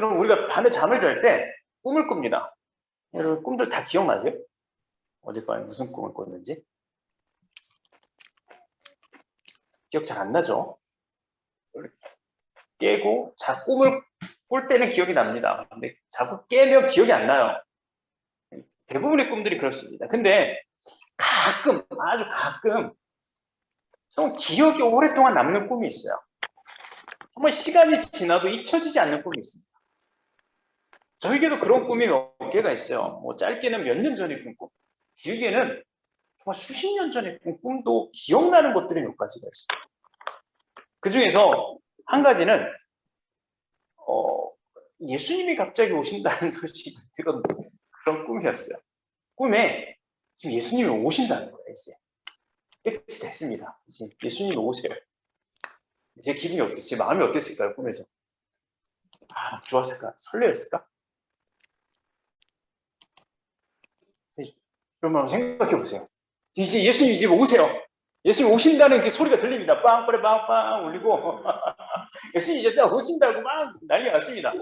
그럼 우리가 밤에 잠을 잘 때 꿈을 꿉니다. 여러분 꿈들 다 기억나세요? 어젯밤에 무슨 꿈을 꿨는지? 기억 잘 안 나죠? 깨고 자 꿈을 꿀 때는 기억이 납니다. 근데 자꾸 깨면 기억이 안 나요. 대부분의 꿈들이 그렇습니다. 근데 가끔 아주 가끔 좀 기억이 오랫동안 남는 꿈이 있어요. 정말 시간이 지나도 잊혀지지 않는 꿈이 있습니다. 저에게도 그런 꿈이 몇 개가 있어요. 뭐 짧게는 몇 년 전에 꾼 꿈, 길게는 정말 수십 년 전에 꾼 꿈도 기억나는 것들이 몇 가지가 있어요. 그 중에서 한 가지는 어, 예수님이 갑자기 오신다는 소식을 들은 그런 꿈이었어요. 꿈에 지금 예수님이 오신다는 거예요, 이제. 끝이 됐습니다. 이제 예수님이 오세요. 제 기분이 어땠지? 제 마음이 어땠을까요, 꿈에서? 아, 좋았을까? 설레었을까? 그러면 생각해 보세요. 이제 예수님 이제 오세요. 예수님 오신다는 그 소리가 들립니다. 빵빠레 빵빵 울리고 예수님 이제 오신다고 막 난리가 났습니다.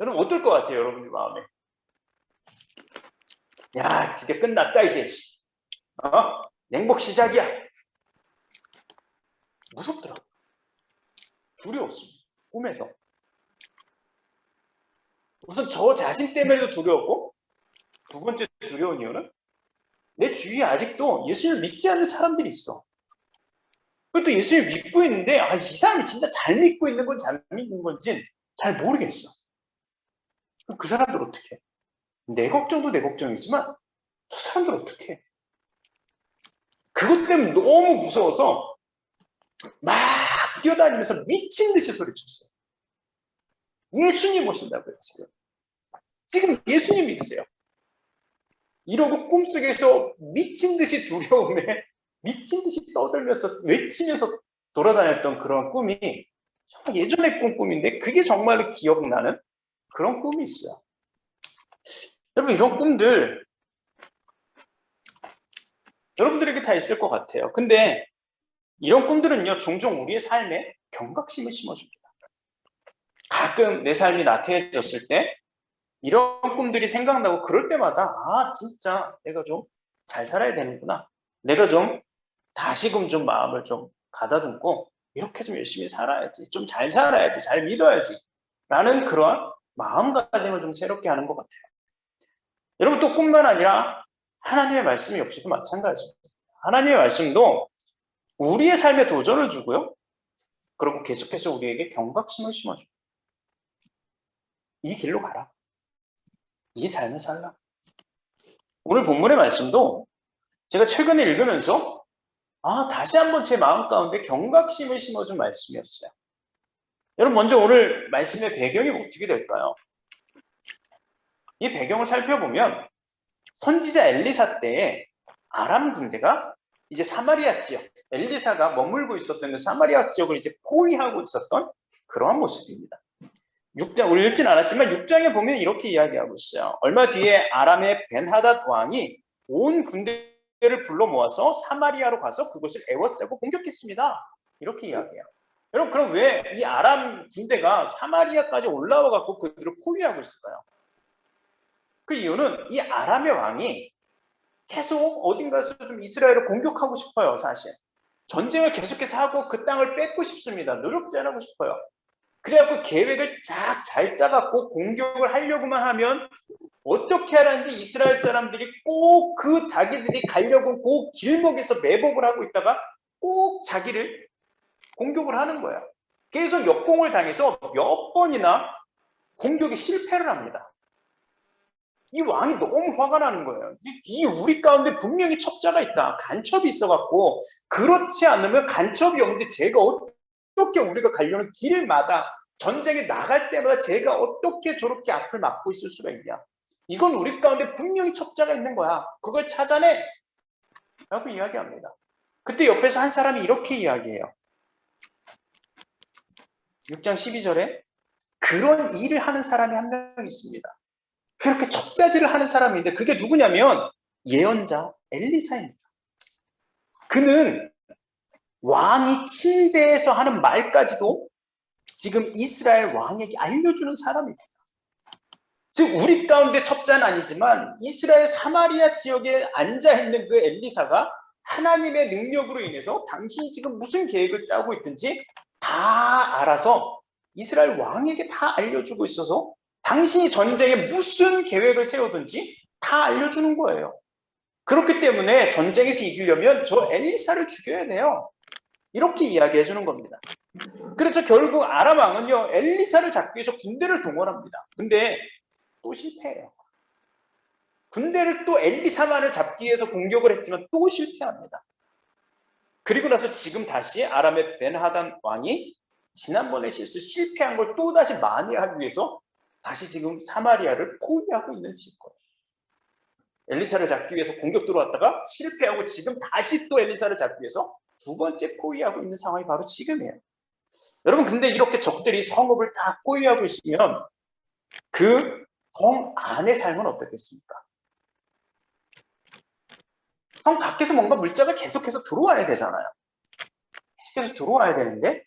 여러분 어떨 것 같아요, 여러분들 마음에? 야, 드디어 끝났다 이제. 어? 냉복 시작이야. 무섭더라. 두려웠습니다. 꿈에서. 우선 저 자신 때문에도 두려웠고 두 번째 두려운 이유는 내 주위에 아직도 예수님을 믿지 않는 사람들이 있어. 그것도 예수님을 믿고 있는데 아, 이 사람이 진짜 잘 믿고 있는 건지 잘 믿는 건지 잘 모르겠어. 그 사람들 어떻게 해? 내 걱정도 내 걱정이지만 저 사람들 어떻게 해? 그것 때문에 너무 무서워서 막 뛰어다니면서 미친 듯이 소리쳤어요. 예수님 오신다고요, 지금. 지금 예수님 믿으세요. 이러고 꿈속에서 미친 듯이 두려움에 미친 듯이 떠들면서 외치면서 돌아다녔던 그런 꿈이 정말 예전에 꾼 꿈인데 그게 정말로 기억나는 그런 꿈이 있어요. 여러분 이런 꿈들 여러분들에게 다 있을 것 같아요. 근데 이런 꿈들은요 종종 우리의 삶에 경각심을 심어줍니다. 가끔 내 삶이 나태해졌을 때 이런 꿈들이 생각나고 그럴 때마다 아 진짜 내가 좀 잘 살아야 되는구나. 내가 좀 다시금 좀 마음을 좀 가다듬고 이렇게 좀 열심히 살아야지. 좀 잘 살아야지. 잘 믿어야지. 라는 그러한 마음가짐을 좀 새롭게 하는 것 같아요. 여러분 또 꿈만 아니라 하나님의 말씀이 없이도 마찬가지입니다. 하나님의 말씀도 우리의 삶에 도전을 주고요. 그리고 계속해서 우리에게 경각심을 심어줍니다. 이 길로 가라. 이 삶을 살라. 오늘 본문의 말씀도 제가 최근에 읽으면서 아 다시 한번 제 마음 가운데 경각심을 심어준 말씀이었어요. 여러분 먼저 오늘 말씀의 배경이 어떻게 될까요? 이 배경을 살펴보면 선지자 엘리사 때에 아람 군대가 이제 사마리아 지역, 엘리사가 머물고 있었던 사마리아 지역을 이제 포위하고 있었던 그러한 모습입니다. 6장, 우리 읽진 않았지만 6장에 보면 이렇게 이야기하고 있어요. 얼마 뒤에 아람의 벤하닷 왕이 온 군대를 불러 모아서 사마리아로 가서 그것을 에워싸고 공격했습니다. 이렇게 이야기해요. 여러분, 그럼 왜 이 아람 군대가 사마리아까지 올라와 갖고 그들을 포위하고 있을까요? 그 이유는 이 아람의 왕이 계속 어딘가에서 좀 이스라엘을 공격하고 싶어요, 사실. 전쟁을 계속해서 하고 그 땅을 뺏고 싶습니다. 노력자하고 싶어요. 그래갖고 계획을 쫙 잘 짜갖고 공격을 하려고만 하면 어떻게 하라는지 이스라엘 사람들이 꼭 그 자기들이 가려고 그 길목에서 매복을 하고 있다가 꼭 자기를 공격을 하는 거야. 그래서 역공을 당해서 몇 번이나 공격에 실패를 합니다. 이 왕이 너무 화가 나는 거예요. 이, 이 우리 가운데 분명히 첩자가 있다. 간첩이 있어갖고 그렇지 않으면 간첩이 없는데 제가 어떻게 우리가 가려는 길마다 전쟁에 나갈 때마다 제가 어떻게 저렇게 앞을 막고 있을 수가 있냐. 이건 우리 가운데 분명히 첩자가 있는 거야. 그걸 찾아내. 라고 이야기합니다. 그때 옆에서 한 사람이 이렇게 이야기해요. 6장 12절에 그런 일을 하는 사람이 한 명 있습니다. 그렇게 첩자질을 하는 사람인데 그게 누구냐면 예언자 엘리사입니다. 그는 왕이 침대에서 하는 말까지도 지금 이스라엘 왕에게 알려주는 사람입니다. 즉 우리 가운데 첩자는 아니지만 이스라엘 사마리아 지역에 앉아 있는 그 엘리사가 하나님의 능력으로 인해서 당신이 지금 무슨 계획을 짜고 있든지 다 알아서 이스라엘 왕에게 다 알려주고 있어서 당신이 전쟁에 무슨 계획을 세우든지 다 알려주는 거예요. 그렇기 때문에 전쟁에서 이기려면 저 엘리사를 죽여야 돼요. 이렇게 이야기해 주는 겁니다. 그래서 결국 아람 왕은요 엘리사를 잡기 위해서 군대를 동원합니다. 근데 또 실패해요. 군대를 또 엘리사만을 잡기 위해서 공격을 했지만 또 실패합니다. 그리고 나서 지금 다시 아람의 벤하단 왕이 지난번에 실수 실패한 걸 또 다시 만회하기 위해서 다시 지금 사마리아를 포위하고 있는 지거예요. 엘리사를 잡기 위해서 공격 들어왔다가 실패하고 지금 다시 또 엘리사를 잡기 위해서 두 번째 포위하고 있는 상황이 바로 지금이에요. 여러분 근데 이렇게 적들이 성읍을 다 포위하고 있으면 그 성 안의 삶은 어떻겠습니까? 성 밖에서 뭔가 물자가 계속해서 들어와야 되잖아요. 계속해서 들어와야 되는데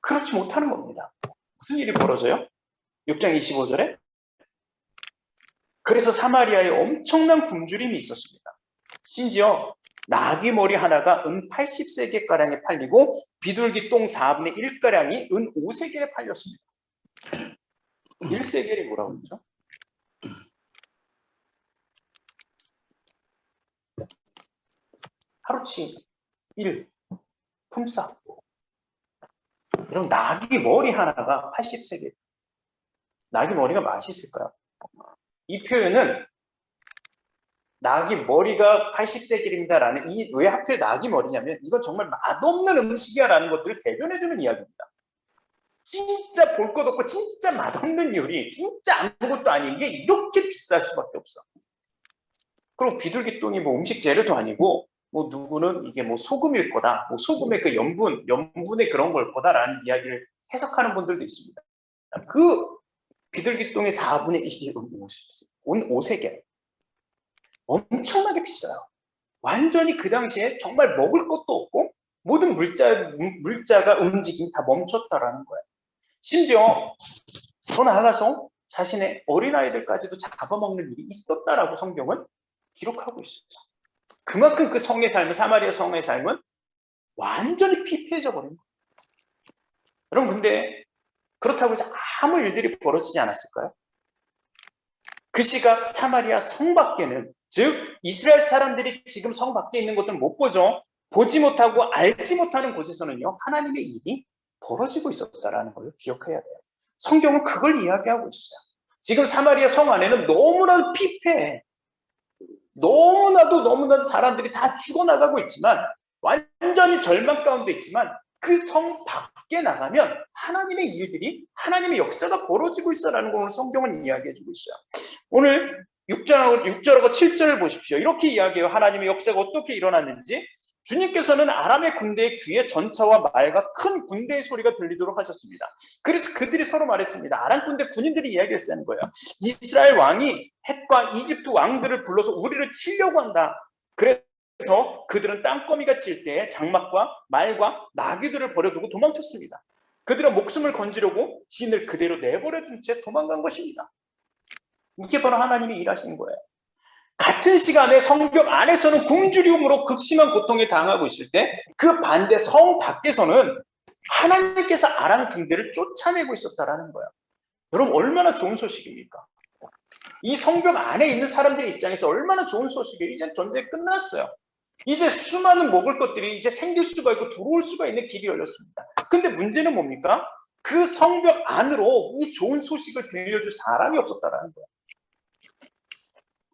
그렇지 못하는 겁니다. 무슨 일이 벌어져요? 6장 25절에 그래서 사마리아에 엄청난 굶주림이 있었습니다. 심지어 나귀 머리 하나가 은 80세계가량에 팔리고 비둘기 똥 4분의 1가량이 은 5세계에 팔렸습니다. 1세겔이 뭐라고 그러죠? 하루치 1 품삯 여러분 나귀 머리 하나가 80세계 나귀 머리가 맛있을까요? 이 표현은 낙이 머리가 80세 길입니다라는 이 왜 하필 낙이 머리냐면 이건 정말 맛없는 음식이야라는 것들을 대변해주는 이야기입니다. 진짜 볼 것 없고 진짜 맛없는 요리, 진짜 아무것도 아닌 게 이렇게 비쌀 수밖에 없어. 그리고 비둘기똥이 뭐 음식 재료도 아니고 뭐 누구는 이게 뭐 소금일 거다, 뭐 소금의 그 염분, 염분의 그런 걸 거다라는 이야기를 해석하는 분들도 있습니다. 그 비둘기똥의 4분의 1이 온 5세계. 엄청나게 비싸요. 완전히 그 당시에 정말 먹을 것도 없고 모든 물자, 물자가 움직임이 다 멈췄다라는 거예요. 심지어 더 나아가서 자신의 어린아이들까지도 잡아먹는 일이 있었다라고 성경은 기록하고 있습니다. 그만큼 그 성의 삶은 사마리아 성의 삶은 완전히 피폐해져 버린 거예요. 여러분 근데 그렇다고 해서 아무 일들이 벌어지지 않았을까요? 그 시각 사마리아 성 밖에는 즉 이스라엘 사람들이 지금 성 밖에 있는 것들은 못 보죠. 보지 못하고 알지 못하는 곳에서는요 하나님의 일이 벌어지고 있었다라는 걸 기억해야 돼요. 성경은 그걸 이야기하고 있어요. 지금 사마리아 성 안에는 너무나도 피폐해. 너무나도 너무나도 사람들이 다 죽어나가고 있지만 완전히 절망 가운데 있지만 그 성 밖에 나가면 하나님의 일들이 하나님의 역사가 벌어지고 있어라는 걸 성경은 이야기해주고 있어요. 오늘 6절하고, 6절하고 7절을 보십시오. 이렇게 이야기해요. 하나님의 역사가 어떻게 일어났는지. 주님께서는 아람의 군대의 귀에 전차와 말과 큰 군대의 소리가 들리도록 하셨습니다. 그래서 그들이 서로 말했습니다. 아람 군대 군인들이 이야기했다는 거예요. 이스라엘 왕이 헷과 이집트 왕들을 불러서 우리를 치려고 한다. 그래서 그들은 땅거미가 칠 때 장막과 말과 나귀들을 버려두고 도망쳤습니다. 그들은 목숨을 건지려고 진을 그대로 내버려 둔 채 도망간 것입니다. 이게 바로 하나님이 일하신 거예요. 같은 시간에 성벽 안에서는 굶주림으로 극심한 고통에 당하고 있을 때 그 반대 성 밖에서는 하나님께서 아람 군대를 쫓아내고 있었다라는 거예요. 여러분 얼마나 좋은 소식입니까? 이 성벽 안에 있는 사람들의 입장에서 얼마나 좋은 소식이에요. 이제 전쟁 끝났어요. 이제 수많은 먹을 것들이 이제 생길 수가 있고 들어올 수가 있는 길이 열렸습니다. 근데 문제는 뭡니까? 그 성벽 안으로 이 좋은 소식을 들려줄 사람이 없었다라는 거예요.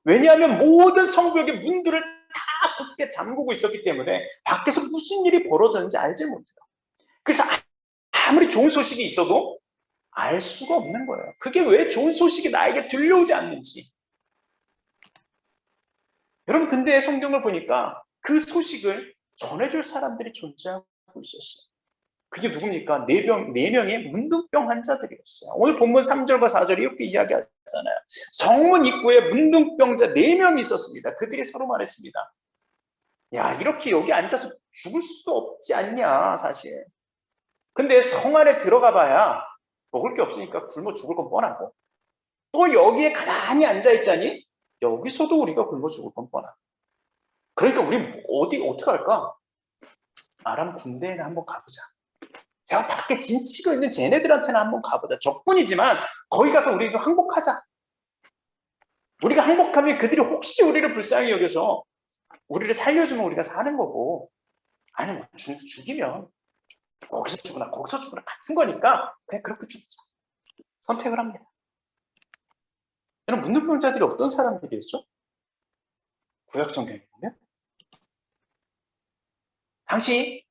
왜냐하면 모든 성벽의 문들을 다 굳게 잠그고 있었기 때문에 밖에서 무슨 일이 벌어졌는지 알지 못해요. 그래서 아무리 좋은 소식이 있어도 알 수가 없는 거예요. 그게 왜 좋은 소식이 나에게 들려오지 않는지. 여러분 근데 성경을 보니까 그 소식을 전해줄 사람들이 존재하고 있었어요. 그게 누굽니까? 네, 병, 네 명의 문둥병 환자들이었어요. 오늘 본문 3절과 4절이 이렇게 이야기하잖아요. 성문 입구에 문둥병자 네 명이 있었습니다. 그들이 서로 말했습니다. 야, 이렇게 여기 앉아서 죽을 수 없지 않냐, 사실. 근데 성 안에 들어가 봐야 먹을 게 없으니까 굶어 죽을 건 뻔하고. 또 여기에 가만히 앉아 있자니 여기서도 우리가 굶어 죽을 건 뻔하. 그러니까 우리 어디 어떻게 할까? 아람 군대에 한번 가보자. 제가 밖에 짐치고 있는 쟤네들한테는 한번 가보자. 적군이지만 거기 가서 우리 좀 항복하자. 우리가 항복하면 그들이 혹시 우리를 불쌍히 여겨서 우리를 살려주면 우리가 사는 거고 아니면 뭐 죽, 죽이면 거기서 죽으나 거기서 죽으나 같은 거니까 그냥 그렇게 죽자. 선택을 합니다. 여러분 문둥병자들이 어떤 사람들이었죠? 구약 성경에 보면 당시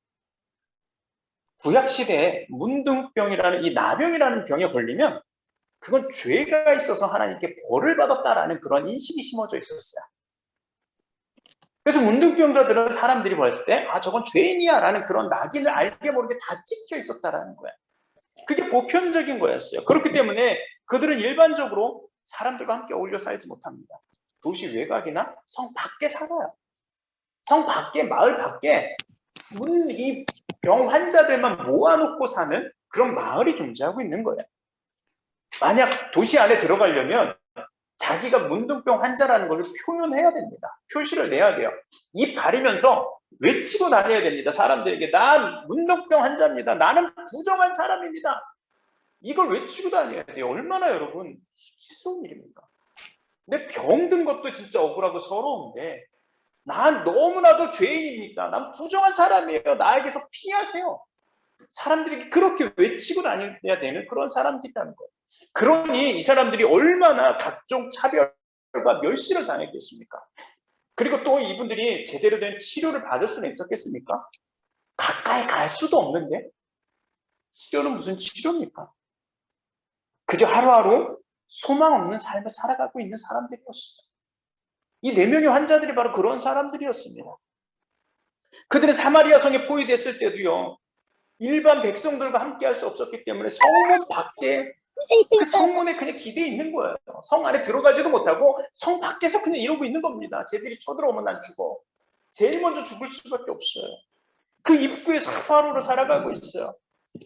구약 시대에 문둥병이라는 이 나병이라는 병에 걸리면 그건 죄가 있어서 하나님께 벌을 받았다라는 그런 인식이 심어져 있었어요. 그래서 문둥병자들은 사람들이 봤을 때, 아, 저건 죄인이야 라는 그런 낙인을 알게 모르게 다 찍혀 있었다라는 거야. 그게 보편적인 거였어요. 그렇기 때문에 그들은 일반적으로 사람들과 함께 어울려 살지 못합니다. 도시 외곽이나 성 밖에 살아요. 성 밖에, 마을 밖에 이 병 환자들만 모아놓고 사는 그런 마을이 존재하고 있는 거예요. 만약 도시 안에 들어가려면 자기가 문둥병 환자라는 걸 표현해야 됩니다. 표시를 내야 돼요. 입 가리면서 외치고 다녀야 됩니다. 사람들에게 난 문둥병 환자입니다. 나는 부정한 사람입니다. 이걸 외치고 다녀야 돼요. 얼마나 여러분 수치스러운 일입니까? 근데 병든 것도 진짜 억울하고 서러운데 난 너무나도 죄인입니다. 난 부정한 사람이에요. 나에게서 피하세요. 사람들이 그렇게 외치고 다녀야 되는 그런 사람들이라는 거예요. 그러니 이 사람들이 얼마나 각종 차별과 멸시를 당했겠습니까? 그리고 또 이분들이 제대로 된 치료를 받을 수는 있었겠습니까? 가까이 갈 수도 없는데 치료는 무슨 치료입니까? 그저 하루하루 소망 없는 삶을 살아가고 있는 사람들이었습니다. 이 네 명의 환자들이 바로 그런 사람들이었습니다. 그들은 사마리아 성에 포위됐을 때도요, 일반 백성들과 함께 할 수 없었기 때문에 성문 밖에 그 성문에 그냥 기대해 있는 거예요. 성 안에 들어가지도 못하고 성 밖에서 그냥 이러고 있는 겁니다. 쟤들이 쳐들어오면 난 죽어. 제일 먼저 죽을 수밖에 없어요. 그 입구에서 하루하루를 살아가고 있어요.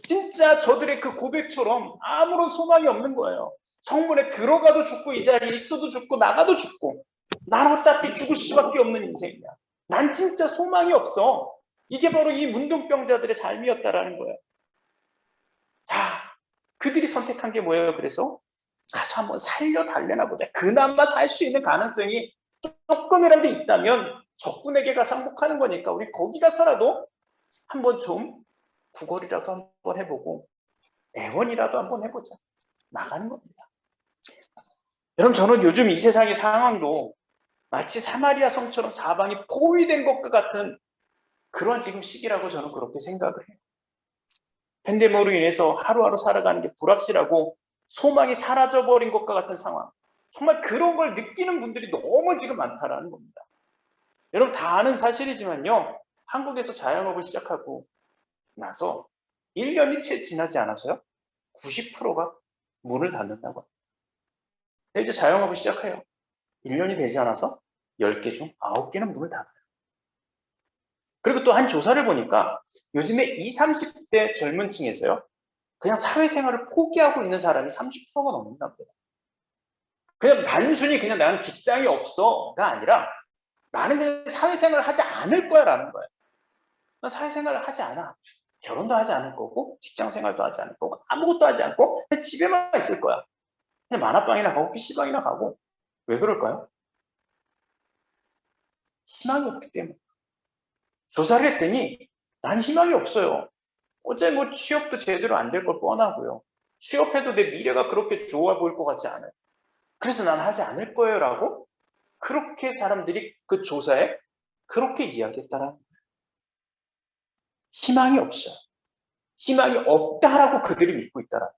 진짜 저들의 그 고백처럼 아무런 소망이 없는 거예요. 성문에 들어가도 죽고 이 자리에 있어도 죽고 나가도 죽고 난 어차피 죽을 수밖에 없는 인생이야. 난 진짜 소망이 없어. 이게 바로 이 문둥병자들의 삶이었다라는 거예요. 자, 그들이 선택한 게 뭐예요? 그래서 가서 한번 살려 달래나 보자. 그나마 살 수 있는 가능성이 조금이라도 있다면 적군에게 가서 항복하는 거니까 우리 거기 가서라도 한번 좀 구걸이라도 한번 해보고 애원이라도 한번 해보자. 나가는 겁니다. 여러분 저는 요즘 이 세상의 상황도 마치 사마리아 성처럼 사방이 포위된 것과 같은 그런 지금 시기라고 저는 그렇게 생각을 해요. 팬데믹으로 인해서 하루하루 살아가는 게 불확실하고 소망이 사라져버린 것과 같은 상황. 정말 그런 걸 느끼는 분들이 너무 지금 많다라는 겁니다. 여러분 다 아는 사실이지만요. 한국에서 자영업을 시작하고 나서 1년이 채 지나지 않아서요. 90%가 문을 닫는다고 합니다. 이제 자영업을 시작해요. 1년이 되지 않아서 10개 중 9개는 문을 닫아요. 그리고 또 한 조사를 보니까 요즘에 20, 30대 젊은 층에서요. 그냥 사회생활을 포기하고 있는 사람이 30%가 넘는답니다. 그냥 단순히 그냥 나는 직장이 없어가 아니라 나는 그냥 사회생활을 하지 않을 거야 라는 거예요. 나 사회생활을 하지 않아. 결혼도 하지 않을 거고 직장생활도 하지 않을 거고 아무것도 하지 않고 집에만 있을 거야. 그냥 만화방이나 가고 PC방이나 가고 왜 그럴까요? 희망이 없기 때문에. 조사를 했더니 난 희망이 없어요. 어제 뭐 취업도 제대로 안 될 걸 뻔하고요. 취업해도 내 미래가 그렇게 좋아 보일 것 같지 않아요. 그래서 난 하지 않을 거예요 라고 그렇게 사람들이 그 조사에 그렇게 이야기했다라는 거예요. 희망이 없어요. 희망이 없다라고 그들이 믿고 있다라.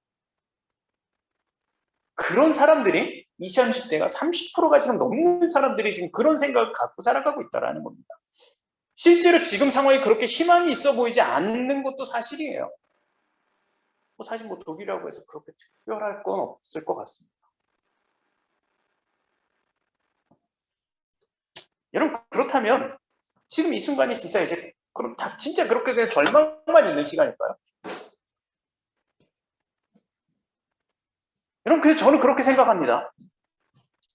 그런 사람들이 20, 30대가 30%가 지금 넘는 사람들이 지금 그런 생각을 갖고 살아가고 있다라는 겁니다. 실제로 지금 상황이 그렇게 희망이 있어 보이지 않는 것도 사실이에요. 뭐 사실 뭐 독일이라고 해서 그렇게 특별할 건 없을 것 같습니다. 여러분 그렇다면 지금 이 순간이 진짜 이제 그럼 다 진짜 그렇게 그냥 절망만 있는 시간일까요? 여러분, 그래서 저는 그렇게 생각합니다.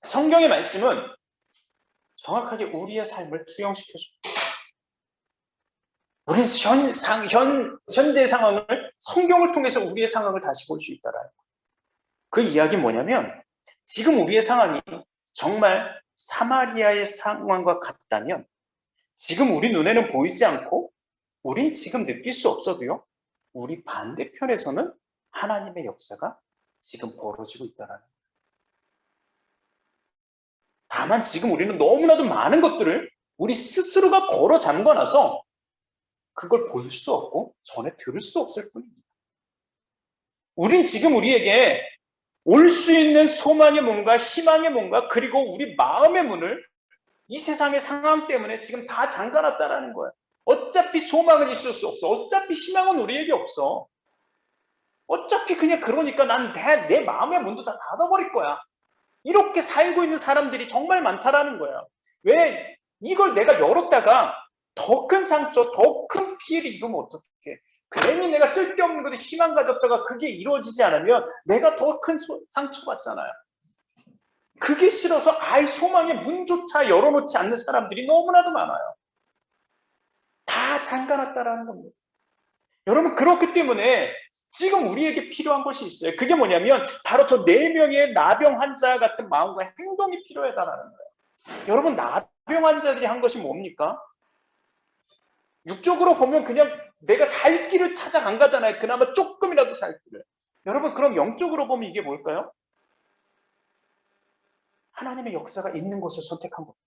성경의 말씀은 정확하게 우리의 삶을 투영시켜줍니다. 우리는 현, 상, 현, 현재 상황을 성경을 통해서 우리의 상황을 다시 볼 수 있다라는 그 이야기 뭐냐면 지금 우리의 상황이 정말 사마리아의 상황과 같다면 지금 우리 눈에는 보이지 않고 우린 지금 느낄 수 없어도요. 우리 반대편에서는 하나님의 역사가 지금 벌어지고 있다는 다만 지금 우리는 너무나도 많은 것들을 우리 스스로가 걸어 잠궈놔서 그걸 볼 수 없고 전에 들을 수 없을 뿐입니다. 우린 지금 우리에게 올 수 있는 소망의 문과 희망의 문과 그리고 우리 마음의 문을 이 세상의 상황 때문에 지금 다 잠가놨다라는 거예요. 어차피 소망은 있을 수 없어. 어차피 희망은 우리에게 없어. 어차피 그냥 그러니까 난내 마음의 문도 다 닫아버릴 거야. 이렇게 살고 있는 사람들이 정말 많다라는 거야. 왜 이걸 내가 열었다가 더 큰 상처, 더 큰 피해를 입으면 어떡해. 괜히 내가 쓸데없는 것에 희망 가졌다가 그게 이루어지지 않으면 내가 더 큰 상처받잖아요. 그게 싫어서 아이 소망의 문조차 열어놓지 않는 사람들이 너무나도 많아요. 다 잠가놨다라는 겁니다. 여러분 그렇기 때문에 지금 우리에게 필요한 것이 있어요. 그게 뭐냐면 바로 저 네 명의 나병 환자 같은 마음과 행동이 필요하다라는 거예요. 여러분 나병 환자들이 한 것이 뭡니까? 육적으로 보면 그냥 내가 살 길을 찾아 간 거잖아요. 그나마 조금이라도 살 길을. 여러분 그럼 영적으로 보면 이게 뭘까요? 하나님의 역사가 있는 곳을 선택한 겁니다.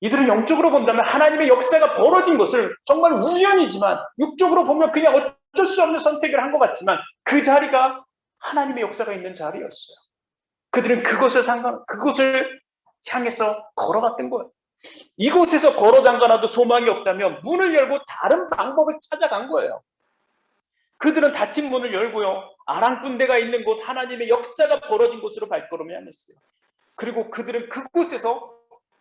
이들은 영적으로 본다면 하나님의 역사가 벌어진 것을 정말 우연이지만 육적으로 보면 그냥 어쩔 수 없는 선택을 한 것 같지만 그 자리가 하나님의 역사가 있는 자리였어요. 그들은 그것을 상관, 그곳을 향해서 걸어갔던 거예요. 이곳에서 걸어 잠가놔도 소망이 없다면 문을 열고 다른 방법을 찾아간 거예요. 그들은 닫힌 문을 열고요. 아랑군대가 있는 곳 하나님의 역사가 벌어진 곳으로 발걸음을 향했어요. 그리고 그들은 그곳에서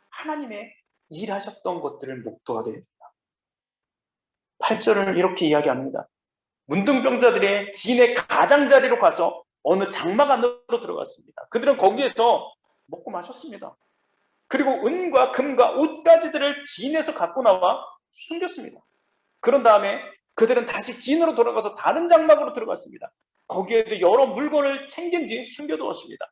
하나님의 일하셨던 것들을 목도하게 됩니다. 8절을 이렇게 이야기합니다. 문둥병자들의 진의 가장자리로 가서 어느 장막 안으로 들어갔습니다. 그들은 거기에서 먹고 마셨습니다. 그리고 은과 금과 옷가지들을 진에서 갖고 나와 숨겼습니다. 그런 다음에 그들은 다시 진으로 돌아가서 다른 장막으로 들어갔습니다. 거기에도 여러 물건을 챙긴 뒤 숨겨두었습니다.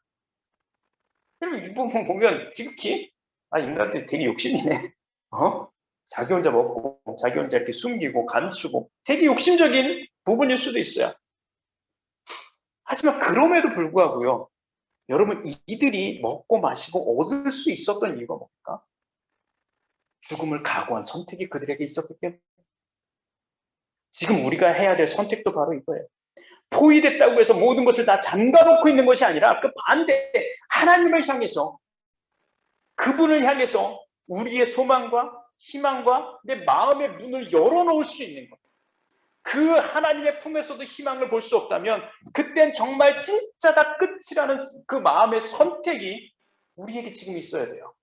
여러분 이 부분 보면 지극히 아 인간들이 되게 욕심이네. 어? 자기 혼자 먹고 자기 혼자 이렇게 숨기고 감추고 되게 욕심적인 부분일 수도 있어요. 하지만 그럼에도 불구하고요. 여러분 이들이 먹고 마시고 얻을 수 있었던 이유가 뭡니까? 죽음을 각오한 선택이 그들에게 있었기 때문에 지금 우리가 해야 될 선택도 바로 이거예요. 포위됐다고 해서 모든 것을 다 잠가놓고 있는 것이 아니라 그 반대 하나님을 향해서 그분을 향해서 우리의 소망과 희망과 내 마음의 문을 열어놓을 수 있는 것. 그 하나님의 품에서도 희망을 볼 수 없다면 그땐 정말 진짜 다 끝이라는 그 마음의 선택이 우리에게 지금 있어야 돼요.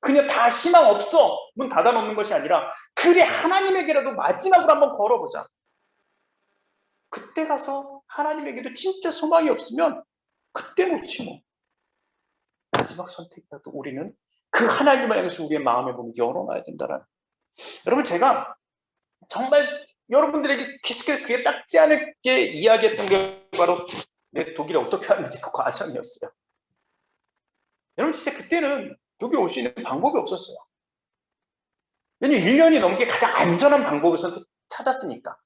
그냥 다 희망 없어 문 닫아놓는 것이 아니라 그래 하나님에게라도 마지막으로 한번 걸어보자. 그때 가서 하나님에게도 진짜 소망이 없으면 그때 놓지 뭐. 마지막 선택이라도 우리는 그 하나님을 향해서 우리의 마음의 문을 열어놔야 된다는. 여러분 제가 정말 여러분들에게 기스케 귀에 딱지 않게 이야기했던 게 바로 내 독일에 어떻게 하는지 그 과정이었어요. 여러분 진짜 그때는 독일 올 수 있는 방법이 없었어요. 왜냐면 1년이 넘게 가장 안전한 방법을 선택 찾았으니까.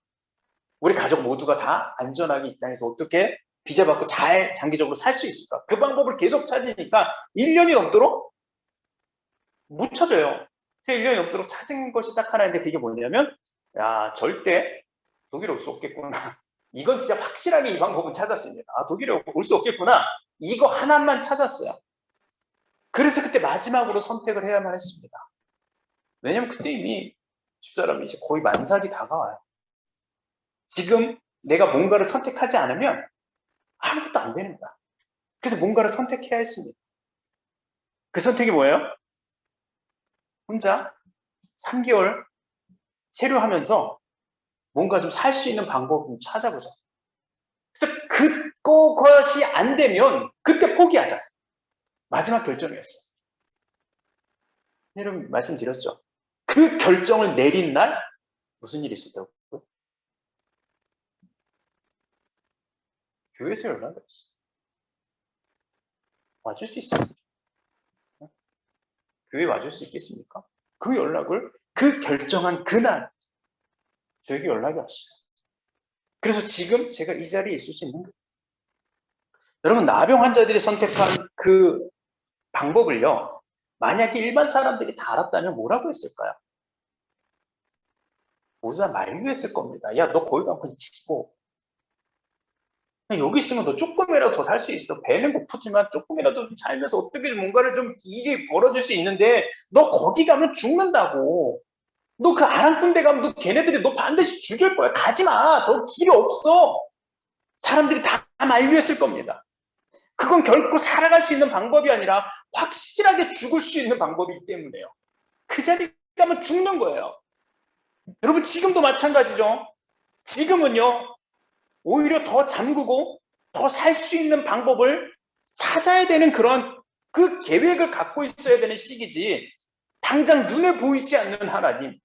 우리 가족 모두가 다 안전하게 입장에서 어떻게 비자 받고 잘 장기적으로 살 수 있을까? 그 방법을 계속 찾으니까 1년이 넘도록 못 찾아요. 제 1년이 넘도록 찾은 것이 딱 하나인데 그게 뭐냐면 야 절대 독일에 올 수 없겠구나. 이건 진짜 확실하게 이 방법은 찾았습니다. 아, 독일에 올 수 없겠구나. 이거 하나만 찾았어요. 그래서 그때 마지막으로 선택을 해야만 했습니다. 왜냐면 그때 이미 집사람이 이제 거의 만삭이 다가와요. 지금 내가 뭔가를 선택하지 않으면 아무것도 안 됩니다. 그래서 뭔가를 선택해야 했습니다. 그 선택이 뭐예요? 혼자 3개월 체류하면서 뭔가 좀 살 수 있는 방법을 찾아보자. 그래서 그 그것이 안 되면 그때 포기하자. 마지막 결정이었어요. 여러분 말씀드렸죠. 그 결정을 내린 날 무슨 일이 있었다고요? 교회에서 연락이 왔어요. 와줄 수 있어요. 교회 와줄 수 있겠습니까? 그 연락을 그 결정한 그날 저에게 연락이 왔어요. 그래서 지금 제가 이 자리에 있을 수 있는 거예요. 여러분 나병 환자들이 선택한 그 방법을요. 만약에 일반 사람들이 다 알았다면 뭐라고 했을까요? 모두 다 만류했을 겁니다. 야, 너 거기 가면 그냥 죽어. 여기 있으면 너 조금이라도 더 살 수 있어. 배는 고프지만 조금이라도 좀 살면서 어떻게 뭔가를 좀 일이 벌어질 수 있는데 너 거기 가면 죽는다고. 너 그 아랑꾼 데 가면 너 걔네들이 너 반드시 죽일 거야. 가지 마. 저 길이 없어. 사람들이 다 만류했을 겁니다. 그건 결코 살아갈 수 있는 방법이 아니라 확실하게 죽을 수 있는 방법이기 때문에요. 그 자리에 가면 죽는 거예요. 여러분 지금도 마찬가지죠. 지금은요. 오히려 더 잠그고 더 살 수 있는 방법을 찾아야 되는 그런 그 계획을 갖고 있어야 되는 시기지. 당장 눈에 보이지 않는 하나님.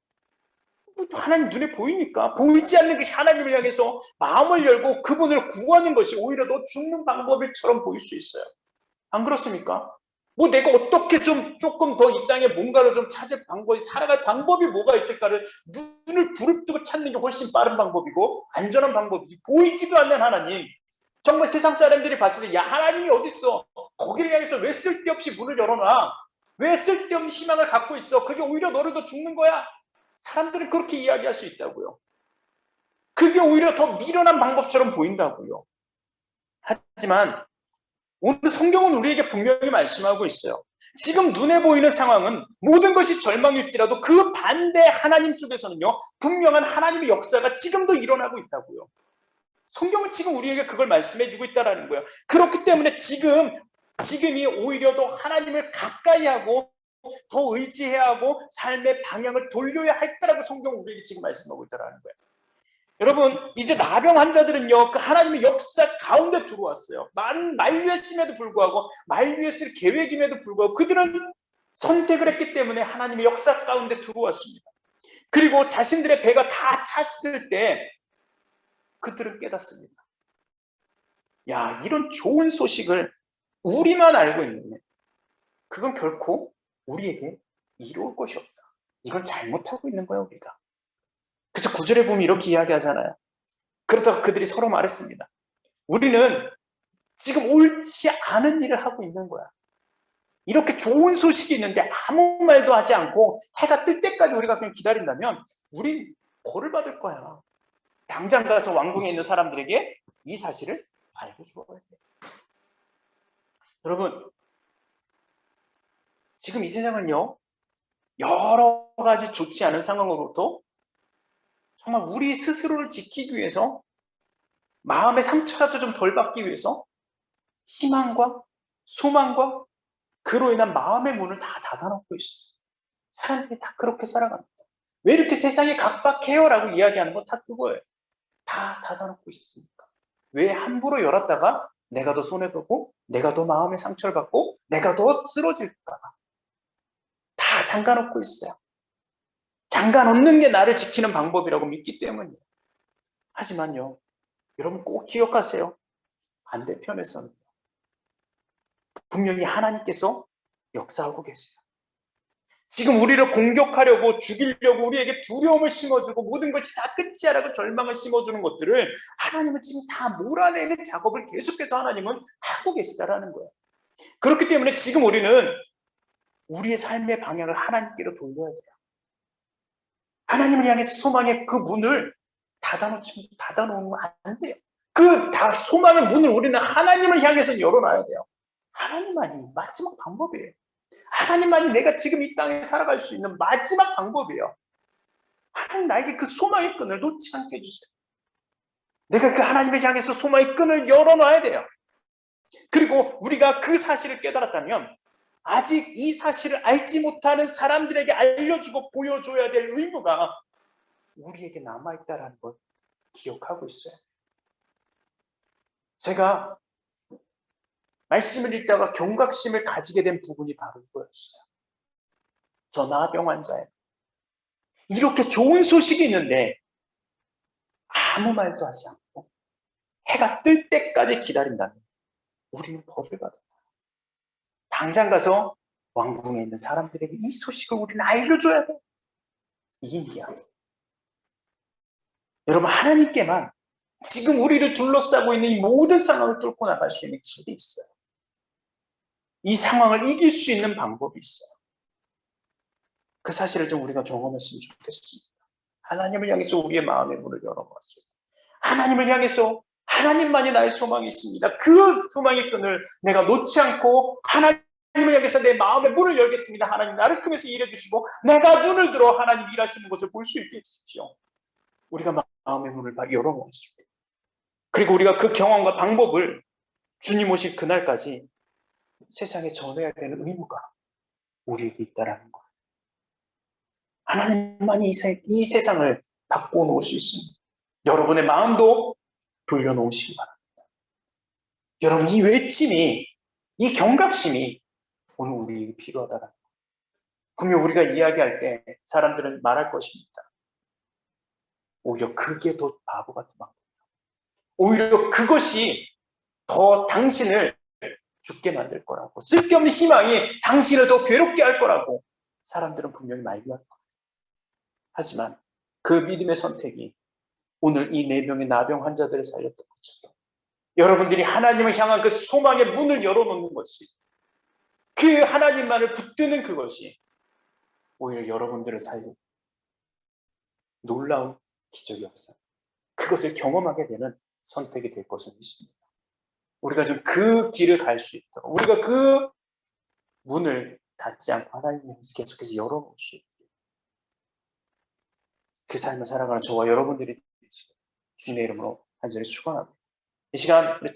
뭐 하나님 눈에 보이니까 보이지 않는 그 하나님을 향해서 마음을 열고 그분을 구하는 것이 오히려 더 죽는 방법일처럼 보일 수 있어요. 안 그렇습니까? 뭐 내가 어떻게 좀 조금 더 이 땅에 뭔가를 좀 찾을 방법이 살아갈 방법이 뭐가 있을까를 눈을 부릅뜨고 찾는 게 훨씬 빠른 방법이고 안전한 방법이지 보이지도 않는 하나님. 정말 세상 사람들이 봤을 때 야 하나님이 어딨어? 거기를 향해서 왜 쓸데없이 문을 열어놔? 왜 쓸데없는 희망을 갖고 있어? 그게 오히려 너를 더 죽는 거야? 사람들은 그렇게 이야기할 수 있다고요. 그게 오히려 더 미련한 방법처럼 보인다고요. 하지만 오늘 성경은 우리에게 분명히 말씀하고 있어요. 지금 눈에 보이는 상황은 모든 것이 절망일지라도 그 반대 하나님 쪽에서는요, 분명한 하나님의 역사가 지금도 일어나고 있다고요. 성경은 지금 우리에게 그걸 말씀해 주고 있다는 거예요. 그렇기 때문에 지금, 지금이 오히려 더 하나님을 가까이 하고 더 의지해야 하고 삶의 방향을 돌려야 할 때라고 성경은 우리에게 지금 말씀하고 있다는 거예요. 여러분 이제 나병 환자들은요 그 하나님의 역사 가운데 들어왔어요. 만 만류했음에도 불구하고 만류했을 계획임에도 불구하고 그들은 선택을 했기 때문에 하나님의 역사 가운데 들어왔습니다. 그리고 자신들의 배가 다 찼을 때 그들은 깨닫습니다. 야 이런 좋은 소식을 우리만 알고 있는데 그건 결코 우리에게 이루을 것이 없다. 이건 잘못하고 있는 거야 우리가. 그래서 구절에 보면 이렇게 이야기하잖아요. 그렇다고 그들이 서로 말했습니다. 우리는 지금 옳지 않은 일을 하고 있는 거야. 이렇게 좋은 소식이 있는데 아무 말도 하지 않고 해가 뜰 때까지 우리가 그냥 기다린다면 우린 벌을 받을 거야. 당장 가서 왕궁에 있는 사람들에게 이 사실을 알려주어야 돼. 여러분, 지금 이 세상은요, 여러 가지 좋지 않은 상황으로부터 정말 우리 스스로를 지키기 위해서 마음의 상처라도 좀 덜 받기 위해서 희망과 소망과 그로 인한 마음의 문을 다 닫아놓고 있어요. 사람들이 다 그렇게 살아갑니다. 왜 이렇게 세상이 각박해요? 라고 이야기하는 건 다 그거예요. 다 닫아놓고 있으니까. 왜 함부로 열었다가 내가 더 손해보고 내가 더 마음의 상처를 받고 내가 더 쓰러질까 다 잠가놓고 있어요. 장가 놓는 게 나를 지키는 방법이라고 믿기 때문이에요. 하지만요, 여러분 꼭 기억하세요. 반대편에서는 분명히 하나님께서 역사하고 계세요. 지금 우리를 공격하려고 죽이려고 우리에게 두려움을 심어주고 모든 것이 다 끝이야라고 절망을 심어주는 것들을 하나님은 지금 다 몰아내는 작업을 계속해서 하나님은 하고 계시다라는 거예요. 그렇기 때문에 지금 우리는 우리의 삶의 방향을 하나님께로 돌려야 돼요. 하나님을 향해서 소망의 그 문을 닫아놓지, 닫아놓으면 안 돼요. 그 다 소망의 문을 우리는 하나님을 향해서 열어놔야 돼요. 하나님만이 마지막 방법이에요. 하나님만이 내가 지금 이 땅에 살아갈 수 있는 마지막 방법이에요. 하나님 나에게 그 소망의 끈을 놓지 않게 해주세요. 내가 그 하나님을 향해서 소망의 끈을 열어놔야 돼요. 그리고 우리가 그 사실을 깨달았다면 아직 이 사실을 알지 못하는 사람들에게 알려주고 보여줘야 될 의무가 우리에게 남아있다는 걸 기억하고 있어요. 제가 말씀을 읽다가 경각심을 가지게 된 부분이 바로 이거였어요. 저 나병 환자예요. 이렇게 좋은 소식이 있는데 아무 말도 하지 않고 해가 뜰 때까지 기다린다면 우리는 벌을 받아요. 당장 가서 왕궁에 있는 사람들에게 이 소식을 우리는 알려줘야 돼. 이 이야기. 여러분 하나님께만 지금 우리를 둘러싸고 있는 이 모든 상황을 뚫고 나갈 수 있는 길이 있어요. 이 상황을 이길 수 있는 방법이 있어요. 그 사실을 좀 우리가 경험했으면 좋겠습니다. 하나님을 향해서 우리의 마음의 문을 열어보았어요. 하나님을 향해서 하나님만이 나의 소망이 있습니다. 그 소망의 끈을 내가 놓지 않고 하나님 을 향해서 내 마음의 문을 열겠습니다. 하나님 나를 통해서 일해주시고 내가 눈을 들어 하나님 일하시는 것을 볼 수 있게 해주십시오. 우리가 마음의 문을 열어놓으십시오. 그리고 우리가 그 경험과 방법을 주님 오실 그날까지 세상에 전해야 되는 의무가 우리에게 있다라는 것. 하나님만이 이, 세, 이 세상을 바꿔놓을 수 있습니다. 여러분의 마음도 돌려놓으시기 바랍니다. 여러분 이 외침이 이 경각심이 오늘 우리에게 필요하다는 것. 분명 우리가 이야기할 때 사람들은 말할 것입니다. 오히려 그게 더 바보 같은 방법. 오히려 그것이 더 당신을 죽게 만들 거라고 쓸데없는 희망이 당신을 더 괴롭게 할 거라고 사람들은 분명히 말할 거예요. 하지만 그 믿음의 선택이 오늘 이 네 명의 나병 환자들을 살렸던 것처럼 여러분들이 하나님을 향한 그 소망의 문을 열어놓는 것이 그 하나님만을 붙드는 그것이 오히려 여러분들을 살리고 놀라운 기적이 없어요. 그것을 경험하게 되는 선택이 될 것을 믿습니다. 우리가 좀 그 길을 갈 수 있도록 우리가 그 문을 닫지 않고 하나님께서 계속해서 열어놓을 수 있게 그 삶을 살아가는 저와 여러분들이 주님의 이름으로 간절히 축원합니다. 이 시간